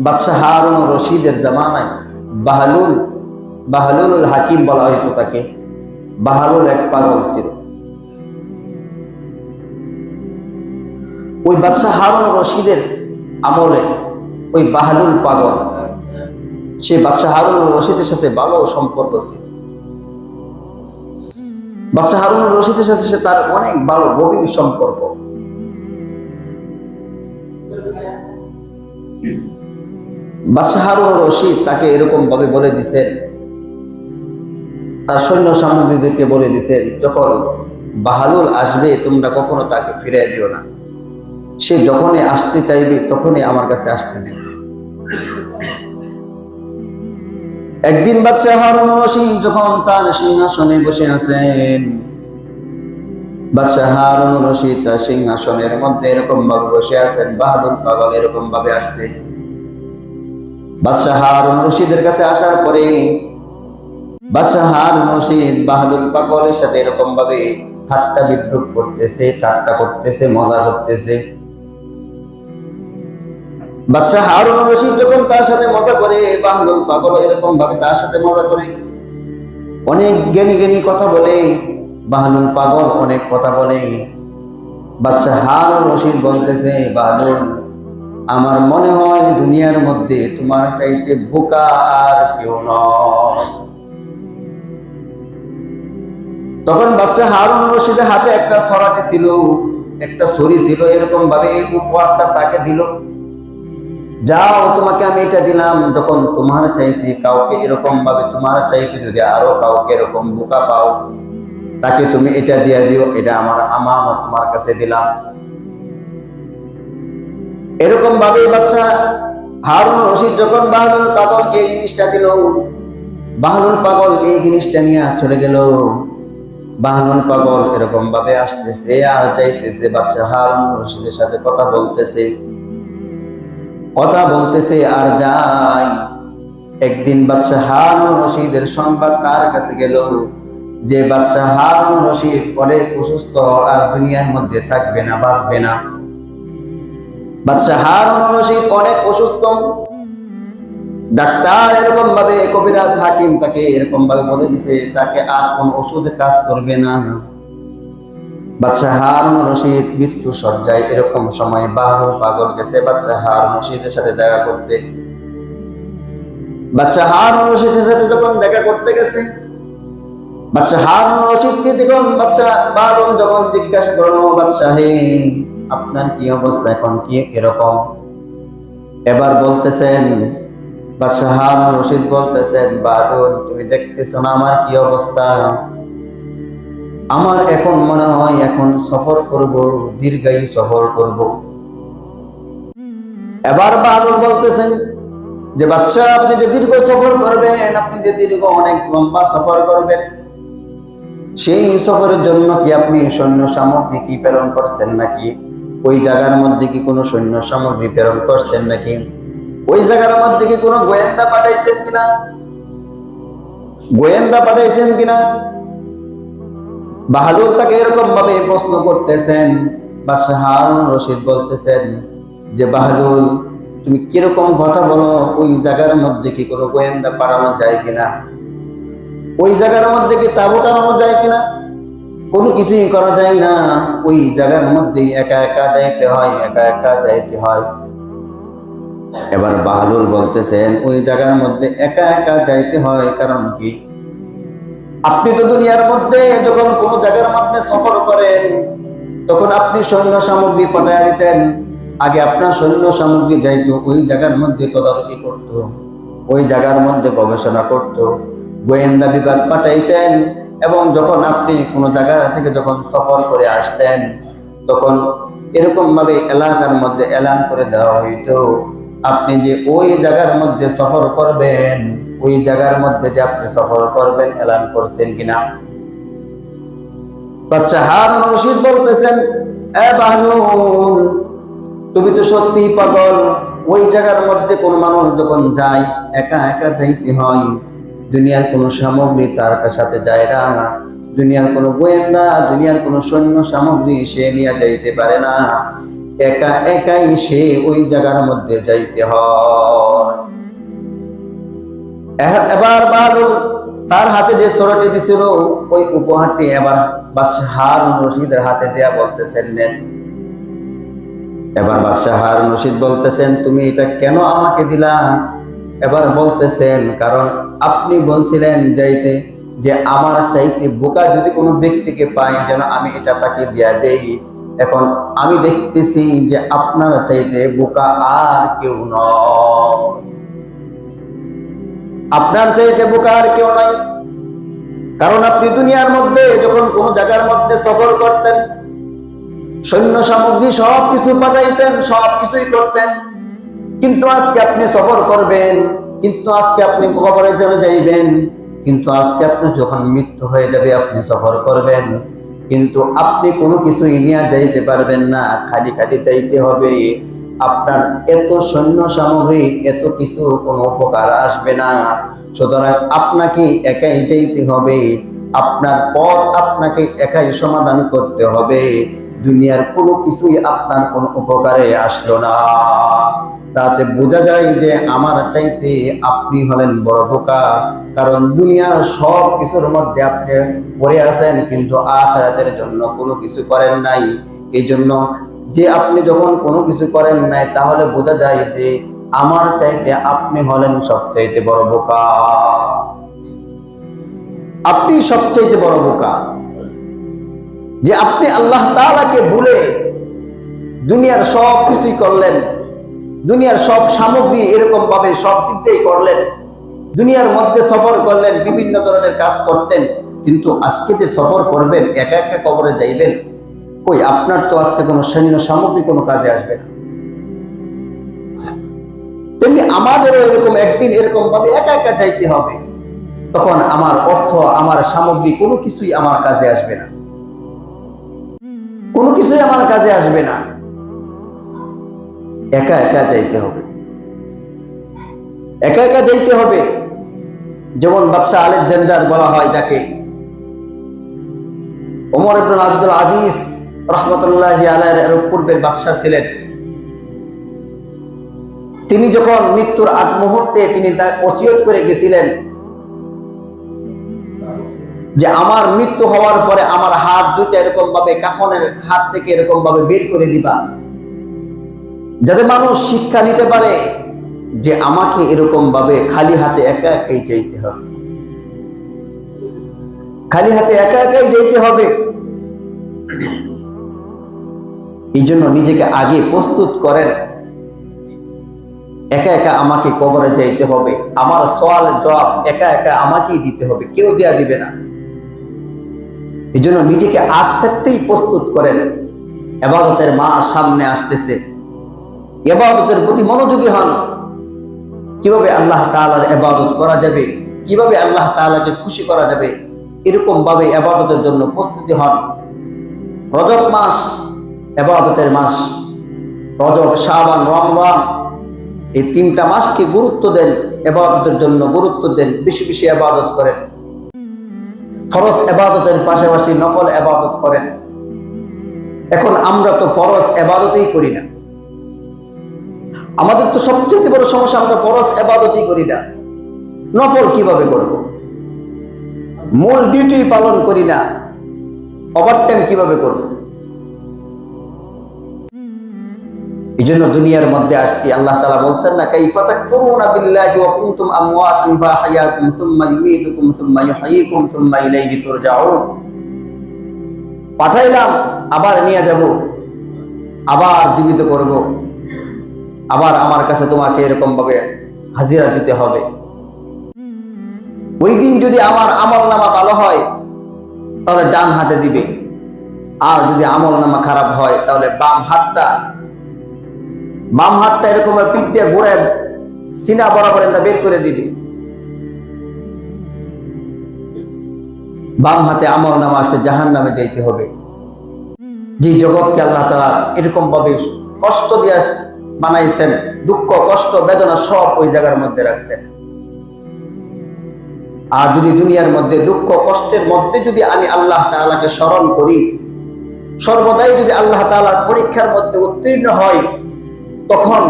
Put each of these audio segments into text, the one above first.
বাদশাহ হারুন রশিদের জামানায় বাহালুল বাহালুল হাকিম বলা হইতো তাকে। বাহালুল এক পাগল ছিল। ওই বাদশাহ হারুন রশিদের আমলে ওই বাহালুল পাগল। সে বাদশাহ হারুন রশিদের সাথে ভালো সম্পর্ক ছিল। বাদশাহ হারুন রশিদের সাথে সে তার অনেক ভালো গভীর সম্পর্ক। বাদশাহ হারুন রশিদ তাকে এরকম ভাবে বলে দিছেন তার সৈন্য সামগ্রীদেরকে বলে দিছেন যখন বাহালুল আসবে, তোমরা কখনো তাকে ফিরিয়ে দিও না। সে যখনই আসতে চাইবে, তখনই আমার কাছে আসতে দিবে। একদিন বাদশাহ হারুন রশিদ যখন তার সিংহাসনে বসে আছেন, বাদশাহ হারুন রশিদ তার সিংহাসনের মধ্যে এরকম ভাবে বসে আছেন, বাহাদুর পাগল এরকম ভাবে আসছে। বাদশাহ হারুন রশিদের কাছে আসার পরে বাদশাহ হারুন রশিদ পাগলের সাথে এরকম ভাবে ঠাট্টা বিদ্রুপ করতেছে, ঠাট্টা করতেছে, মজা করতেছে। বাদশাহ হারুন রশিদ যখন তার সাথে মজা করে বাহাদুর পাগল এরকম ভাবে তার সাথে মজা করে, অনেক জ্ঞানী জ্ঞানী কথা বলে বাহাদুর পাগল অনেক কথা বলে। বাদশাহ হারুন রশিদ বলতেছে বাহাদুর আমার মনে হয় দুনিয়ার মধ্যে তোমার চাইতে বোকা আর কেউ তখন বাচ্চা হারুন রশিদের হাতে একটা সরাটি ছিল, একটা ছড়ি ছিল এরকম ভাবে উপহারটা তাকে দিল। যাও, তোমাকে আমি এটা দিলাম। যখন তোমার চাইতে কাউকে এরকম ভাবে তোমার চাইতে যদি আরও কাউকে এরকম বোকা পাও, তাকে তুমি এটা দিয়ে দিও, এটা আমার আমার তোমার কাছে দিলাম। এরকম ভাবে বাদশাহ হারুন রশিদ যখন বাহাদুর পাগলকে এই জিনিসটা দিল, বাহাদুর পাগল এই জিনিসটা নিয়ে চলে গেল। বাহানুল পাগল এরকম ভাবে আসতেছে আর যাইতেছে বাচ্চা হারুন রশিদের সাথে কথা বলতেছে। কথা বলতেছে আর যাই একদিন বাদশাহ হারুন রশিদের সংবাদ তার কাছে গেল যে বাদশাহ হারুন রশিদ অনেক অসুস্থ আর দুনিয়ার মধ্যে থাকবে না, বাঁচবে না। বাদশাহ হারুন রশিদ অনেক অসুস্থ। ডাক্তার এরকম ভাবে কবিরাজ হাকিম তাকে এরকম ভাবে বলে দিছে, তাকে আর কোন ওষুধ কাজ করবে না। বাদশাহ হারুন রশিদ মৃত্যু সজ্জায় এরকম সময় বাহাদুর পাগল গেছে বাদশাহ হারুন রশিদের সাথে দেখা করতে। বাদশাহ হারুন রশিদের সাথে যখন দেখা করতে গেছে বাদশাহ হারুন রশিদকে যখন বাদশাহ বাহাদুর যখন জিজ্ঞাসা করল, বাদশাহ আপনার কি অবস্থা এখন? কি কীরকম? এবার বলতেছেন বাদশাহ হারুন রশিদ বলতেছেন, বাহাদুর, তুমি দেখতেছো না আমার কি অবস্থা? আমার এখন মনে হয় এখন সফর করব, দীর্ঘায়ী সফর করব। এবার বাহাদুর বলতেছেন যে, বাদশাহ, আপনি যে দীর্ঘ সফর করবেন, আপনি যে দীর্ঘ অনেক লম্বা সফর করবেন, সেই সফরের জন্য কি আপনি সৈন্য সামগ্রী কি প্রেরণ করছেন নাকি? ওই জায়গার মধ্যে কি কোনো সৈন্য সামগ্রী প্রেরণ করছেন নাকি? ওই জায়গার মধ্যে কি কোনো গোয়েন্দা পাঠাইছেন কিনা? গোয়েন্দা পাঠাইছেন কিনা? বাহাদুর তাকে এরকম ভাবে প্রশ্ন করতেছেন। বা হারুন রশিদ বলতেছেন যে, বাহাদুর, তুমি কীরকম কথা বলো? ওই জায়গার মধ্যে কি কোনো গোয়েন্দা পাঠানো যায় কিনা? ওই জায়গার মধ্যে কি তাবু টানানো যায় কিনা? কোনো কিছুই করা যায় না। ওই জায়গার মধ্যে একা একা যাইতে হয়, একা একা যাইতে হয়। এবার বাহালুর বলতেছেন, ওই জায়গার মধ্যে একা একা যাইতে হয় কারণ কি? আপনি তো দুনিয়ার মধ্যে যখন কোন জায়গার মধ্যে সফর করেন, তখন আপনি সৈন্য সামগ্রী পাঠায় দিতেন। আগে আপনার সৈন্য সামগ্রী যাইতো, ওই জায়গার মধ্যে তদারকি করত, ওই জায়গার মধ্যে গবেষণা করত, গোয়েন্দা বিভাগ পাঠাইতেন। এবং যখন আপনি কোনো জায়গা থেকে যখন সফর করে আসতেন, তখন এরকম ভাবে এলাকার মধ্যে এলান করে দেওয়া হইতো, আপনি যে ওই জায়গার মধ্যে সফর করবেন, ওই জায়গার মধ্যে যে আপনি সফর করবেন এলান করছেন কিনা? বাচ্চা হারুন রশিদ বলতেছেন তুমি তো সত্যি পাগল। ওই জায়গার মধ্যে কোনো মানুষ যখন যায়, একা একা যাইতে হয়। দুনিয়ার কোনো সামগ্রী তার সাথে যায় না। দুনিয়ার কোনো গোয়েন্দা, দুনিয়ার কোনো সৈন্য সামগ্রী সে নিয়ে যাইতে পারে না। একা একাই সে ওই জায়গার মধ্যে যাইতে হয়। এবার বাহাদুর তার হাতে যে সোরাটি দিছিল, ওই উপহারটি এবার বাদশাহ হারুন রশিদের হাতে দেয়া বলতেছেন, নেন। এবার বাদশাহ হারুন রশিদ বলতেছেন, তুমি এটা কেন আমাকে দিলা? এবার বলতেছেন, কারণ আপনি বলছিলেন যাইতে যে আমার চাইতে বোকা যদি কোনো ব্যক্তিকে পাই যেন আমি এটা তাকে দিয়া দেই। এখন আমি দেখতেছি যে আপনার চাইতে বোকা আর কেউ নয়। আপনার চাইতে বোকা আর কেউ নয়। কারণ আপনি দুনিয়ার মধ্যে যখন কোন জায়গার মধ্যে সফর করতেন, সৈন্য সামগ্রী সব কিছু পাঠাইতেন সব কিছুই করতেন কিন্তু আজকে আপনি সফর করবেন, কিন্তু আজকে আপনি কবরে চলে যাইবেন, কিন্তু আজকে আপনি যখন মৃত্যু হয়ে যাবে, আপনি সফর করবেন। কিন্তু আপনি কোনো কিছুই নিয়ে যাইতে পারবেন না, খালি খালি চাইতে হবে। আপনার এত সৈন্য সামগ্রী, এত কিছু কোনো উপকার আসবে না। সুতরাং আপনাকে একাই যাইতে হবে। আপনার পথ আপনাকে একাই সমাধান করতে হবে। দুনিয়ার কোনো কিছুই আপনার কোনো উপকারে আসলো না। তাতে বোঝা যায় যে আমার চাইতে আপনি হলেন বড় বোকা। কারণ দুনিয়ার সব কিছুর মধ্যে আপনি পড়ে আছেন, কিন্তু আখেরাতের জন্য কোনো কিছু করেন নাই। এই জন্য যে আপনি যখন কোনো কিছু করেন নাই, তাহলে বোঝা যায় যে আমার চাইতে আপনি হলেন সবচাইতে বড় বোকা। আপনি সবচাইতে বড় বোকা। যে আপনি আল্লাহ তাআলাকে ভুলে দুনিয়ার সব কিছুই করলেন দুনিয়ার সব সামগ্রী এরকম ভাবে সব দিক দিয়েই করলেন। দুনিয়ার মধ্যে সফর করলেন, বিভিন্ন ধরনের কাজ করতেন। কিন্তু আজকে যে সফর করবেন, একা একা কবরে যাইবেন? কই, আপনার তো আজকে কোনো সৈন্য সামগ্রী কোনো কাজে আসবে না। তেমনি আমাদেরও এরকম একদিন এরকম ভাবে একা একা যাইতে হবে। তখন আমার অর্থ, আমার সামগ্রী কোনো কিছুই আমার কাজে আসবে না। কোনো কিছুই আমার কাজে আসবে না। একা একা যাইতে হবে। একা একা যাইতে হবে, যেমন বাদশাহ আলেকজান্ডার বলা হয় যাকে। ওমর ইবনুল আব্দুল আজিজ রহমতুল্লাহ এর পূর্বের বাদশাহ ছিলেন। তিনি যখন মৃত্যুর আগ মুহূর্তে তিনি তা ওসিয়ত করে গেছিলেন যে আমার মৃত্যু হওয়ার পরে আমার হাত দুইটা এরকম ভাবে কাফনের হাত থেকে এরকম ভাবে বের করে দিবা। যাতে মানুষ শিক্ষা নিতে পারে যে আমাকে এরকম ভাবে খালি হাতে একা একাই চাইতে হবে। খালি হাতে একা একাই যাইতে হবে। এই জন্য নিজেকে আগে প্রস্তুত করেন। একা একা আমাকে কবরে যাইতে হবে। আমার সওয়াল জবাব একা একা আমাকেই দিতে হবে। কেউ দেয়া দিবে না। এই জন্য নিজেকে আগ থাকতেই প্রস্তুত করেন। এবাদতের মা সামনে আসতেছে। এবাদতের প্রতি মনোযোগী হন। কীভাবে আল্লাহ তাআলার এবাদত করা যাবে? কীভাবে আল্লাহ তাআলাকে খুশি করা যাবে? এরকম ভাবে এবাদতের জন্য প্রস্তুতি হন। রজব মাস এবাদতের মাস। রজব, শাবান, রমজান, এই তিনটা মাসকে গুরুত্ব দেন এবাদতের জন্য গুরুত্ব দেন, বেশি বেশি এবাদত করেন। ফরজ এবাদতের পাশাপাশি নফল এবাদত করেন। এখন আমরা তো ফরজ এবাদতেই করি না। আমাদের তো সবচেয়ে বড় সমস্যা, আমরা ফরজ এবাদতই করি না। নফল কীভাবে করব? মূল ডিউটি পালন করি না। ওভারটাইম কীভাবে করব? এই জন্য দুনিয়ার মধ্যে আসছি। আল্লাহ তাআলা বলছেন না, কাইফা তাকফুরুনা বিল্লাহি ওয়া কুনতুম আমওয়াতান ফাহায়াকুম সুম্মা ইউমীতুকুম সুম্মা ইউহয়িকুম সুম্মা ইলাইহি তুরজাউন। পাঠাইলাম, আবার নিয়ে যাব, আবার জীবিত করব। আবার আমার কাছে তোমাকে এরকম ভাবে হাজিরা দিতে হবে। ওই দিন যদি আমার আমল নামা ভালো হয়, তাহলে ডান হাতে দিবে। আর যদি আমল নামা খারাপ হয়, তাহলে বাম হাতটা বাম হাতটা এরকম পিঠ দিয়ে ঘুরে সিনা বরাবর এটা বের করে দিবে। বাম হাতে আমল নামা আসছে জাহান নামে যাইতে হবে। যে জগৎকে আল্লাহ তারা এরকম ভাবে কষ্ট দিয়ে বানাইছেন, দুঃখ, কষ্ট, বেদনা সব ওই জায়গার মধ্যে রাখছেন। আর যদি দুনিয়ার মধ্যে দুঃখ, কষ্টের মধ্যে যদি আমি আল্লাহ তাআলাকে স্মরণ করি, সর্বদাই যদি আল্লাহ তাআলার পরীক্ষার মধ্যে উত্তীর্ণ হয়, তখন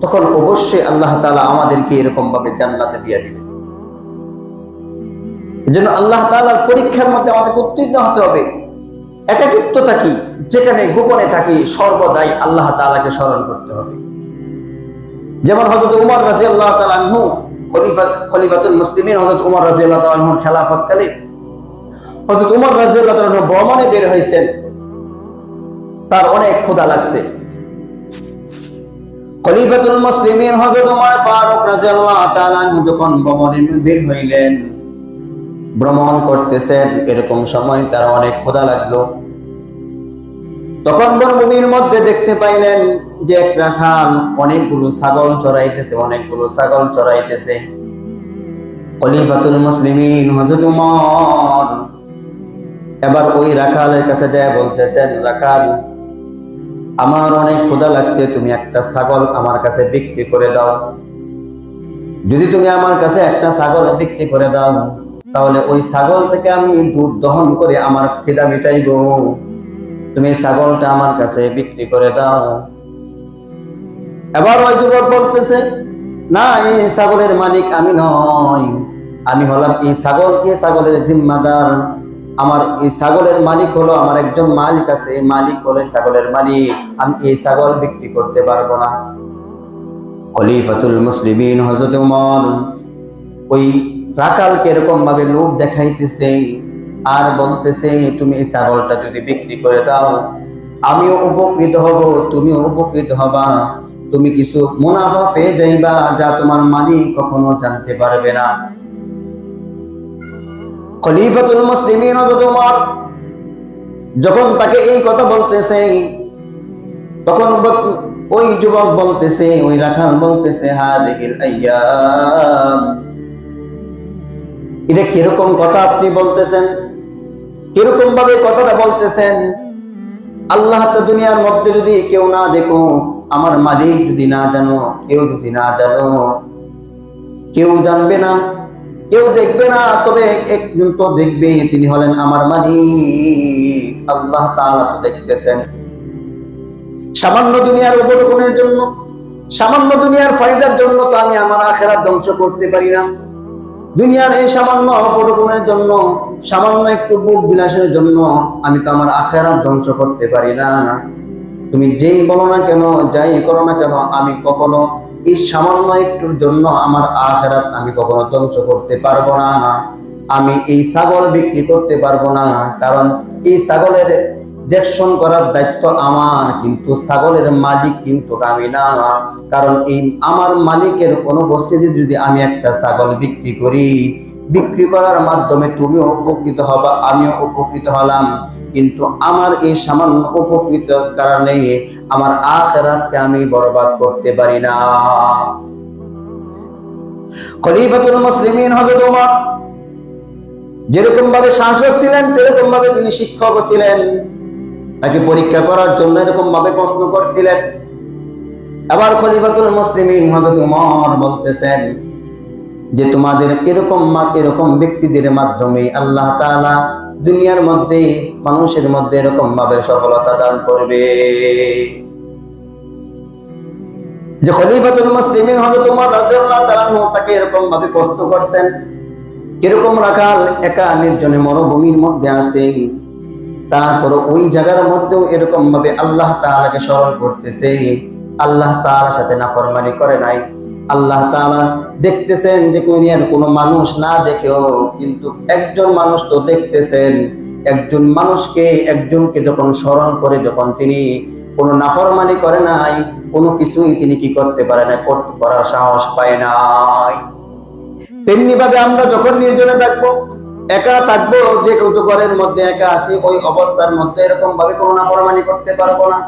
তখন অবশ্যই আল্লাহ তাআলা আমাদেরকে এরকম ভাবে জান্নাতে দিয়ে দিবেন। যেন আল্লাহ তাআলার পরীক্ষার মধ্যে আমাদেরকে উত্তীর্ণ হতে হবে। একাকিত্বতা কি? যেখানে গোপনে থাকি সর্বদাই আল্লাহ তাআলাকে স্মরণ করতে হবে। যেমন হযরত উমর রাদিয়াল্লাহু তাআলা আনহু খলিফা খলিফাতুল মুসলিমিন, হযরত উমর রাদিয়াল্লাহু তাআলা আনহুর খেলাফতকালে হযরত উমর রাদিয়াল্লাহু তাআলা আনহু ভ্রমণে বের হয়েছেন। তার অনেক ক্ষুধা লাগছে। খলিফাতুল মুসলিমিন হযরত উমর ফারুক রাদিয়াল্লাহু তাআলা আনহু যখন ভ্রমণে বের হইলেন ভ্রমণ করতেছেন এরকম সময় তার অনেক ক্ষুধা লাগল। তখন বনভূমির মধ্যে দেখতে পাইলেন যে এক রাখাল অনেকগুলো ছাগল চড়াইতেছে, অনেকগুলো ছাগল চড়াইতেছে। খলিফাতুল মুসলিমিন হযরত উমর এবার ওই রাখালের কাছে যায়, বলতেছেন, রাখাল, আমার অনেক ক্ষুধা লাগছে, তুমি একটা ছাগল আমার কাছে বিক্রি করে দাও। যদি তুমি আমার কাছে একটা ছাগল বিক্রি করে দাও তাহলে ওই ছাগল থেকে আমি দুধ দহন করে আমার খিদা মিটাইব। তুমি ছাগলটা আমার কাছে বিক্রি করে দাও। এবার ওই যুবক বলতেছে, না, এই ছাগলের মালিক আমি নয় আমি হলাম এই ছাগল ছাগলকে ছাগলের জিম্মাদার। আমার এই ছাগলের মালিক হলো আমার একজন মালিক আছে, এই মালিক হলো ছাগলের মালিক। আমি এই ছাগল বিক্রি করতে পারব না। খলিফাতুল মুসলিমিন হজরত উমর ওই রাকালকে এরকম ভাবে লোভ দেখাইতেছে আর বলতেছে, তুমি এই ছাগলটা যদি বিক্রি করে দাও, আমিও উপকৃত হব, তুমিও উপকৃত হবা। তুমি কিছু মুনাফা পেয়ে যাইবা যা তোমার মালিক কখনো জানতে পারবে না। খলিফাতুল মুসলিমিন হযরত উমর যখন তাকে এই কথা বলতেছে, তখন ওই যুবক বলতেছে, ওই রাখাল বলতেছে হাদিহিল আইয়াম এটা কীরকম কথা আপনি বলতেছেন? কীরকম ভাবে কথাটা বলতেছেন? আল্লাহ তো দুনিয়ার মধ্যে যদি কেউ না দেখো, আমার মালিক যদি না জানো, কেউ যদি না জানো, কেউ জানবে না, কেউ দেখবে না, তবে একজন তো দেখবে, তিনি হলেন আমার মালিক। আল্লাহ তাআলা তো দেখতেছেন। সামান্য দুনিয়ার উপটকনের জন্য, সামান্য দুনিয়ার ফায়দার জন্য তো আমি আমার আখেরাত ধ্বংস করতে পারি না। দুনিয়ার এই সামান্য অপটগুণের জন্য, সামান্য একটু বুক বিলাসের জন্য আমি তো আমার আখেরাত ধ্বংস করতে পারি না। তুমি যেই বলো না কেন, যাই করো না কেন, আমি কখনো এই সামান্য একটুর জন্য আমার আখেরাত আমি কখনো ধ্বংস করতে পারব না। আমি এই ছাগল বিক্রি করতে পারব না, কারণ এই ছাগলের দেখশন করার দায়িত্ব আমার, কিন্তু ছাগলের মালিক কিন্তু আমি না। কারণ এই আমার মালিকের অনুপস্থিতি যদি আমি একটা ছাগল বিক্রি করি, বিক্রি করার মাধ্যমে তুমিও উপকৃত হবা, আমিও উপকৃত হলাম। কিন্তু আমার এই সামান্য উপকৃত কারণে আমার আখেরাতকে আমি বরবাদ করতে পারি না। খলিফাতুল মুসলিমিন হযরত ওমর যেরকম ভাবে শাসক ছিলেন তেরকম ভাবে তিনি শিক্ষক ছিলেন। তাকে পরীক্ষা করার জন্য এরকম ভাবে প্রশ্ন করছিলেন। আবার খলিফাতুল মুসলিমিন হযরত উমর বলতেছেন যে, তোমাদের এরকম এরকম ব্যক্তিদের মাধ্যমে আল্লাহ তাআলা দুনিয়ার মধ্যে মানুষের মধ্যে এরকম ভাবে সফলতা দান করবে। যে, খলিফাতুল মুসলিমিন হযরত উমর রাদিয়াল্লাহু তাআলা তাকে এরকম ভাবে প্রশ্ন করছেন, কীরকম রাখাল একা নির্জনে মরুভূমির মধ্যে আছে? তারপর ওই জায়গার মধ্যেও এরকম ভাবে আল্লাহ তাআলাকে স্মরণ করতেছে। আল্লাহ তাআলার সাথে নাফরমানি করে নাই। আল্লাহ তাআলা দেখতেছেন যে দুনিয়ার কোনো মানুষ না দেখেও কিন্তু একজন মানুষ তো দেখতেছেন। একজন মানুষকে একজনকে যখন স্মরণ করে যখন তিনি কোনো নাফরমানি করে নাই, কোনো কিছুই তিনি কি করতে পারে না, করতে করার সাহস পায় নাই। তেমনি ভাবে আমরা যখন নির্জনে থাকব একা থাকব, যে কেউ ঘরের মধ্যে একা আছি, ওই অবস্থার মধ্যে এরকম ভাবে কোনো নাফরমানি করতে পারব না।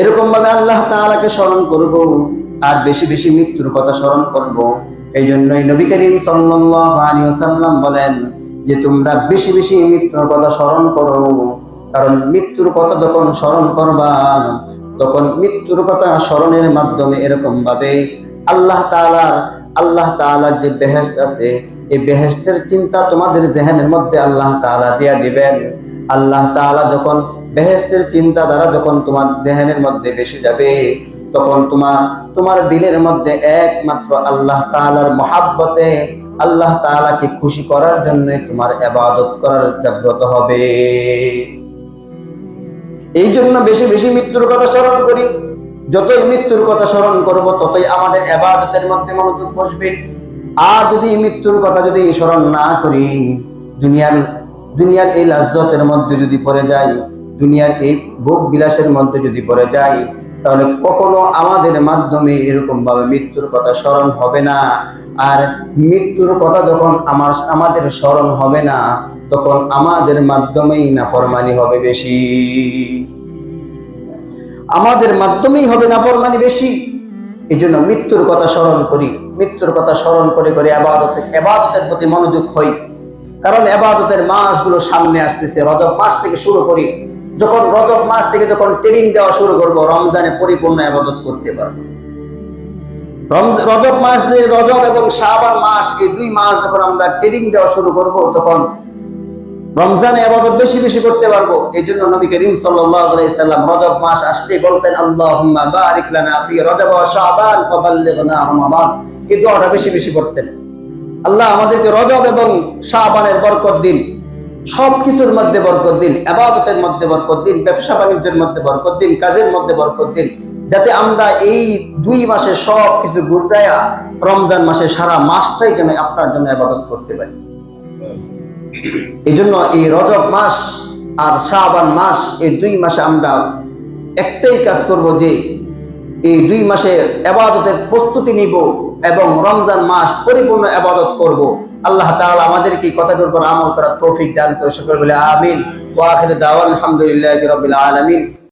এরকম ভাবে আল্লাহ তাআলাকে স্মরণ করব আর বেশি বেশি মৃত্যুর কথা স্মরণ করব। এই জন্যই নবী করিম সাল্লাল্লাহু আলাইহি ওয়াসাল্লাম বলেন যে, তোমরা বেশি বেশি মৃত্যুর কথা স্মরণ করো। কারণ মৃত্যুর কথা যখন স্মরণ করবা, তখন মৃত্যুর কথা স্মরণের মাধ্যমে এরকম ভাবে আল্লাহ তাআলার আল্লাহ তাআলার যে বেহেশত আছে এই বেহেস্তের চিন্তা তোমাদের জেহেনের মধ্যে আল্লাহ তাআলা দিয়া দিবেন। আল্লাহ তাআলা যখন বেহেস্তের চিন্তাধারা যখন তোমার জেহেনের মধ্যে বেশি যাবে, তখন তোমার তোমার দিলের মধ্যে একমাত্র আল্লাহ তাআলার মহাব্বতে আল্লাহ তাআলাকে খুশি করার জন্য তোমার এবাদত করার জাগ্রত হবে। এই জন্য বেশি বেশি মৃত্যুর কথা স্মরণ করি। যতই মৃত্যুর কথা স্মরণ করব, ততই আমাদের এবাদতের মধ্যে মনোযোগ বসবে। আর যদি মৃত্যুর কথা যদি স্মরণ না করি, দুনিয়ার দুনিয়ার এই লাজ্জতের মধ্যে যদি পড়ে যাই, দুনিয়ার এই ভোগ বিলাসের মধ্যে যদি পড়ে যাই, তাহলে কখনো আমাদের মাধ্যমে এরকম ভাবে মৃত্যুর কথা স্মরণ হবে না। আর মৃত্যুর কথা যখন আমার, আমাদের স্মরণ হবে না, তখন আমাদের মাধ্যমেই নাফরমানি হবে বেশি। আমাদের মাধ্যমেই হবে নাফরমানি বেশি। এই জন্য মৃত্যুর কথা স্মরণ করি। মৃত্যুর কথা স্মরণ করে করে আবাদত আবাদতের প্রতি মনোযোগ হই। কারণ আবাদতের মাসগুলো সামনে আসতেছে। রজব মাস থেকে শুরু করি। যখন রজব মাস থেকে যখন ট্রেনিং দেওয়া শুরু করব, রমজানে পরিপূর্ণ আবাদত করতে পারব। রজব মাস যে রজব এবং শাবান মাস, এই দুই মাস যখন আমরা ট্রেনিং দেওয়া শুরু করব, তখন রমজানে আবাদত বেশি বেশি করতে পারব। এই জন্য নবী করিম সাল্লাম রজব মাস আসলে বলতেন, আল্লাহুম্মা বারিক লানা ফি রজব রমাদান। এই দোয়াটা বেশি বেশি করতেন। আল্লাহ আমাদেরকে রজব এবং শাবানের বরকত দিন। সব কিছুর মধ্যে বরকত দিন, আবাদতের মধ্যে বরকত দিন, ব্যবসা বাণিজ্যের মধ্যে বরকত দিন, কাজের মধ্যে বরকত দিন, যাতে আমরা এই দুই মাসে সব কিছু গুটায়া রমজান মাসে সারা মাসটাই যেন আপনার জন্য আবাদত করতে পারি। এই জন্য এই রজব মাস আর শাবান মাস, এই দুই মাসে আমরা একটাই কাজ করব যে এই দুই মাসে আবাদতের প্রস্তুতি নিব। এবং রমজান মাস পরিপূর্ণ আবাদত করব। আল্লাহ তাআলা আমাদেরকে কথাটির উপর আমল করার তৌফিক দান করে সকল বলে আমিন। ওয়া দাওয়াল আলহামদুলিল্লাহি রাব্বিল আলামিন।